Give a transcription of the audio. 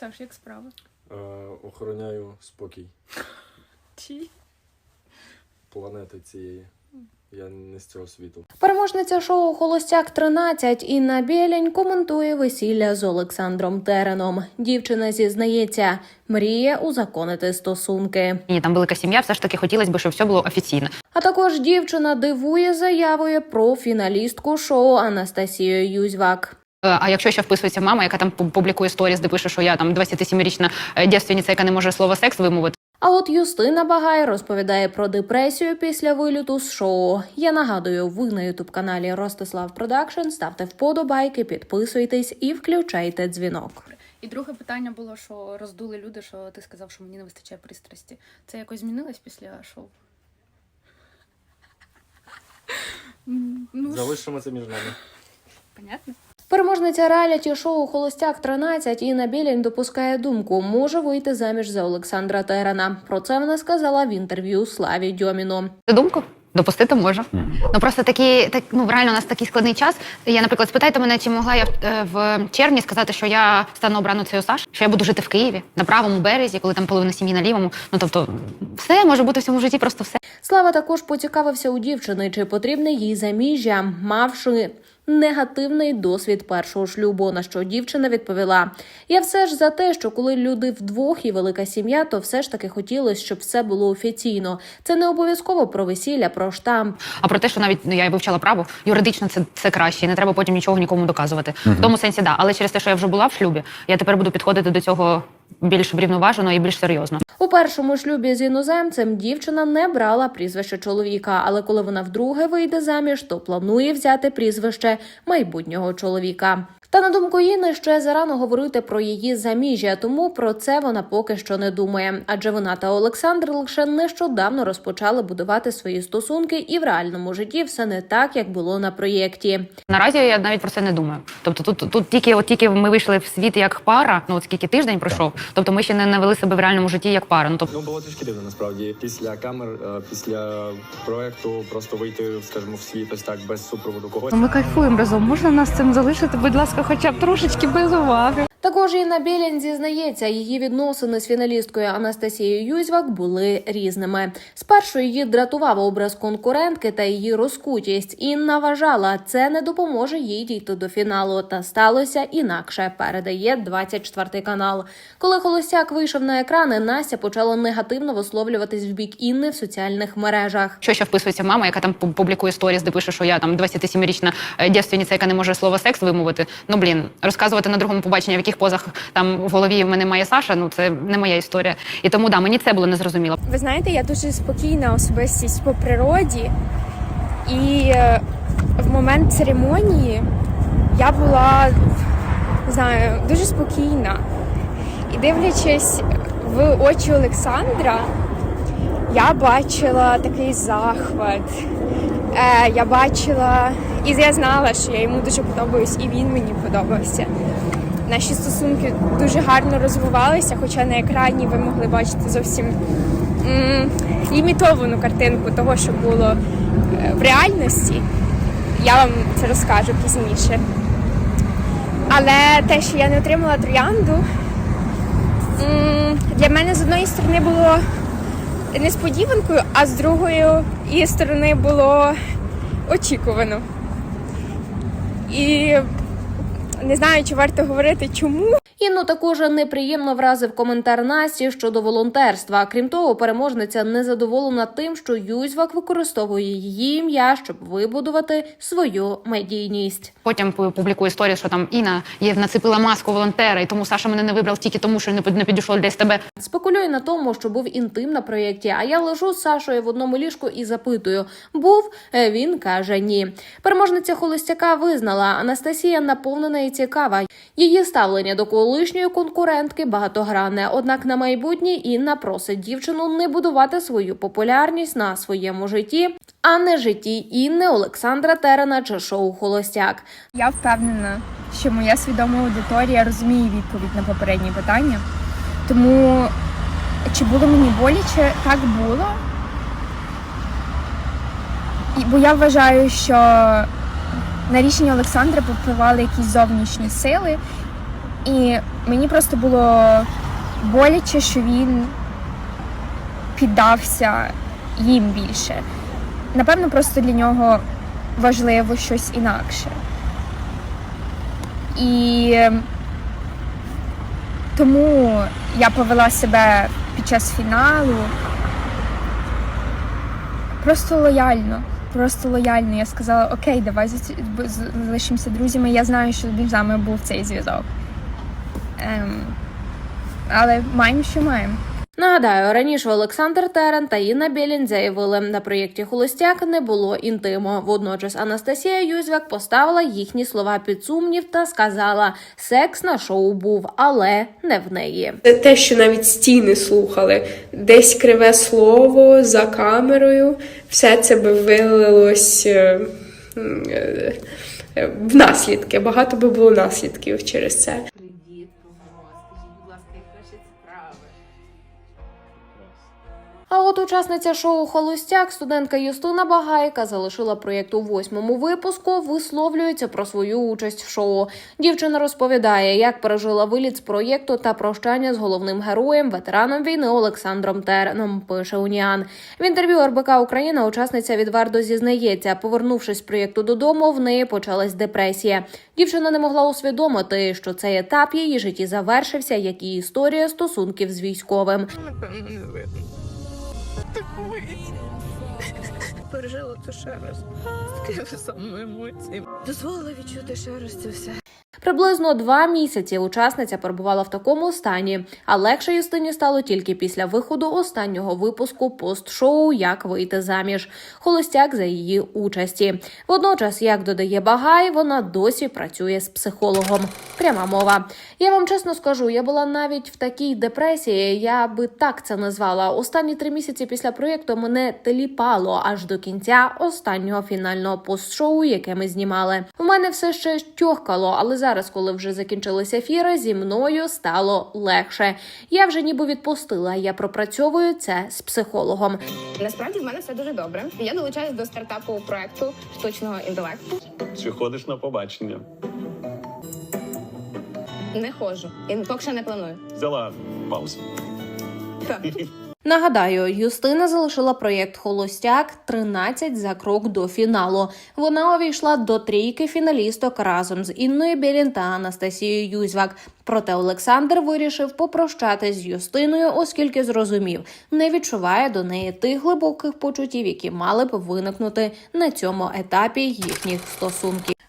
Саш, як справа? Е, охороняю спокій Чи? планети цієї. Я не з цього світу. Переможниця шоу Холостяк 13 Інна Білянь коментує весілля з Олександром Тереном. Дівчина зізнається, мріє узаконити стосунки. Мені там велика сім'я, все ж таки хотілося б, щоб все було офіційно. А також дівчина дивує заявою про фіналістку шоу Анастасію Юзьвак. Е, А якщо ще вписується мама, яка там пу- публікує сторіс, де пише, що я там 27-річна е, дівственниця, яка не може слово секс вимовити. А от Юстина Багай розповідає про депресію після виліту з шоу. Я нагадую, ви на ютуб каналі Ростислав Продакшн. Ставте вподобайки, підписуйтесь і включайте дзвінок. І друге питання було, що роздули люди, що ти сказав, що мені не вистачає пристрасті. Це якось змінилось після шоу? Ну, Залишимо це між нами. понятно. Переможниця реаліті шоу Холостяк 13 Інна Білянь допускає думку, може вийти заміж за Олександра Терена. Про це вона сказала в інтерв'ю Славі Дьоміну. Ти думку? Допустити можу. Ну просто такі, так ну реально у нас такий складний час. Я, наприклад, спитайте мене, чи могла я е, в червні сказати, що я стану обраницею Саш, що я буду жити в Києві на правому березі, коли там половина сім'ї на лівому. Ну тобто, все може бути в цьому житті, просто все. Слава також поцікавився у дівчини, чи потрібне їй заміжжя, мавши негативний досвід першого шлюбу. На що дівчина відповіла: Я все ж за те, що коли люди вдвох і велика сім'я, то все ж таки хотілося, щоб все було офіційно. Це не обов'язково про весілля, про штамп. А про те, що навіть ну, я вивчала право, юридично це, це краще, і не треба потім нічого нікому доказувати. В тому сенсі, да. Але через те, що я вже була в шлюбі, я тепер буду підходити до цього більш врівноважено і більш серйозно. У першому шлюбі з іноземцем дівчина не брала прізвище чоловіка, але коли вона вдруге вийде заміж, то планує взяти прізвище майбутнього чоловіка. Та на думку Інни, ще зарано говорити про її заміжжя, тому про це вона поки що не думає. Адже вона та Олександр лише нещодавно розпочали будувати свої стосунки, і в реальному житті все не так, як було на проєкті. Наразі я навіть про це не думаю. Тобто, тут, тут тільки от тільки ми вийшли в світ як пара, ну от скільки тиждень пройшов. Тобто, ми ще не навели себе в реальному житті як пара. Ну тобто. Ну було трішки дивно насправді. Після камер, е, після проекту просто вийти, скажімо, в світ ось так без супроводу когось. Ми кайфуємо разом. Можна нас цим залишити, будь ласка, хоча б трошечки без уваги. Також Інна Білянь зізнається, її відносини з фіналісткою Анастасією Юзьвак були різними. Спершу її дратував образ конкурентки та її розкутість. Інна вважала, це не допоможе їй дійти до фіналу. Та сталося інакше. Передає 24 канал. Коли Холостяк вийшов на екрани, Настя почала негативно висловлюватись в бік Інни в соціальних мережах. Що ще вписується мама, яка там пу- публікує сторіс, де пише, що я там 27-річна е, дівственниця, яка не може слово секс вимовити. Ну блін, розказувати на другому побаченні, в яких позах там в голові в мене має Саша. Ну це не моя історія. І тому да, мені це було незрозуміло. Ви знаєте, я дуже спокійна особистість по природі, і е, в момент церемонії я була не знаю, дуже спокійна. І дивлячись в очі Олександра, я бачила такий захват. Е, я бачила, і я знала, що я йому дуже подобаюсь, і він мені подобався. Наші стосунки дуже гарно розвивалися, хоча на екрані ви могли бачити зовсім м, лімітовану картинку того, що було е, в реальності. Я вам це розкажу пізніше. Але те, що я не отримала троянду, для мене з одної сторони було несподіванкою, а з другої сторони було очікувано. І не знаю, чи варто говорити чому. Інну також неприємно вразив коментар Насті щодо волонтерства. Крім того, переможниця незадоволена тим, що Юзьвак використовує її ім'я, щоб вибудувати свою медійність. Потім пу- публікує сторіс, що там Інна є нацепила маску волонтера, і тому Саша мене не вибрав тільки тому, що не під- підійшов десь тебе. Спекулює на тому, що був інтим на проєкті. А я лежу з Сашою в одному ліжку і запитую: був Е, він каже ні. Переможниця холостяка визнала, Анастасія наповнена і цікава. Її ставлення до колишньої конкурентки багатогранне. Однак на майбутнє Інна просить дівчину не будувати свою популярність на своєму житті, а не житті Інни, Олександра Терена чи шоу Холостяк. Я впевнена, що моя свідома аудиторія розуміє відповідь на попередні питання. Тому чи було мені боляче? Так було. Бо я вважаю, що на рішення Олександра повпливали якісь зовнішні сили. І мені просто було боляче, що він піддався їм більше. Напевно, просто для нього важливо щось інакше. І тому я повела себе під час фіналу просто лояльно. Просто лояльно. Я сказала, окей, давай залишимося друзями. Я знаю, що між нами був цей зв'язок. Ем, але маємо, що маємо. Нагадаю, раніше Олександр Терен та Інна Білін заявили, на проєкті Холостяк не було інтиму. Водночас Анастасія Юзвак поставила їхні слова під сумнів та сказала: секс на шоу був, але не в неї. Це те, що навіть стіни слухали. Десь криве слово за камерою, все це би вилилось е, е, е, в наслідки. Багато би було наслідків через це. А от учасниця шоу Холостяк, студентка Юстина Багайка, залишила проєкт у восьмому випуску. Висловлюється про свою участь в шоу. Дівчина розповідає, як пережила виліт з проєкту та прощання з головним героєм, ветераном війни Олександром Тереном. Пише Уніан. В інтерв'ю РБК Україна учасниця відверто зізнається, повернувшись з проєкту додому, в неї почалась депресія. Дівчина не могла усвідомити, що цей етап її житті завершився, як і історія стосунків з військовим. Пережила це ще раз. З такими самими емоціями. Дозволила відчути ще раз це все. Приблизно два місяці учасниця перебувала в такому стані, а легше Юстині стало тільки після виходу останнього випуску пост-шоу Як вийти заміж. Холостяк за її участі. Водночас, як додає Багай, вона досі працює з психологом. Пряма мова. Я вам чесно скажу, я була навіть в такій депресії, я би так це назвала. Останні три місяці після проєкту мене теліпало аж до кінця останнього фінального пост-шоу, яке ми знімали. У мене все ще тьохкало, але зараз, коли вже закінчилися ефіри, зі мною стало легше. Я вже ніби відпустила. Я пропрацьовую це з психологом. Насправді в мене все дуже добре. Я долучаюсь до стартапу проекту штучного інтелекту. Чи ходиш на побачення? Не ходжу і поки що не планую. Взяла паузу. Так. Нагадаю, Юстина залишила проєкт Холостяк 13 за крок до фіналу. Вона увійшла до трійки фіналісток разом з Інною Білін та Анастасією Юзвак. Проте Олександр вирішив попрощатись з Юстиною, оскільки зрозумів, не відчуває до неї тих глибоких почуттів, які мали б виникнути на цьому етапі їхніх стосунків.